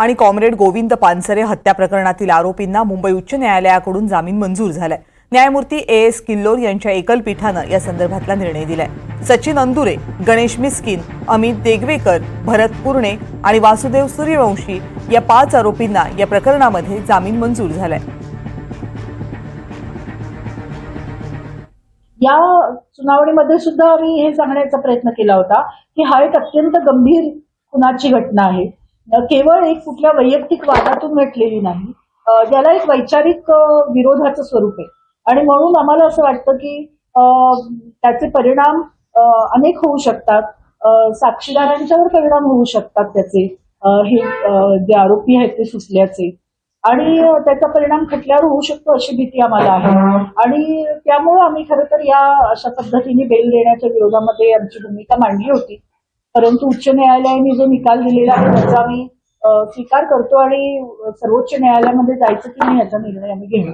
आणि कॉम्रेड गोविंद पानसरे हत्या प्रकरणातील आरोपींना मुंबई उच्च न्यायालयाकडून जामीन मंजूर झालाय. न्यायमूर्ती ए एस किल्लोर यांच्या एकल पीठानं या संदर्भातला निर्णय दिलाय. सचिन अंदुरे गणेश मिस्किन अमित देगवेकर भरत पुर्णे आणि वासुदेव सूर्यवंशी या पाच आरोपींना या प्रकरणामध्ये जामीन मंजूर झालाय. या सुनावणीमध्ये सुद्धा आम्ही हे सांगण्याचा प्रयत्न केला होता की हा एक अत्यंत गंभीर खुनाची घटना आहे? केवळ एक कुठल्या वैयक्तिक वादातून भेटलेली नाही. ज्याला एक वैचारिक विरोधाचं स्वरूप आहे. आणि म्हणून आम्हाला असं वाटतं की त्याचे परिणाम अनेक होऊ शकतात. साक्षीदारांच्यावर परिणाम होऊ शकतात त्याचे. हे जे आरोपी आहेत ते सुचल्याचे. आणि त्याचा परिणाम खटल्यावर होऊ शकतो अशी भीती आम्हाला आहे. आणि त्यामुळे आम्ही खरं तर या अशा पद्धतीने बेल देण्याच्या विरोधामध्ये आमची भूमिका मांडली होती. परंतु उच्च न्यायालयाने जो निकाल दिलेला आहे त्याचा आम्ही स्वीकार करतो आणि सर्वोच्च न्यायालयामध्ये जायचं की नाही याचा निर्णय आम्ही घेऊ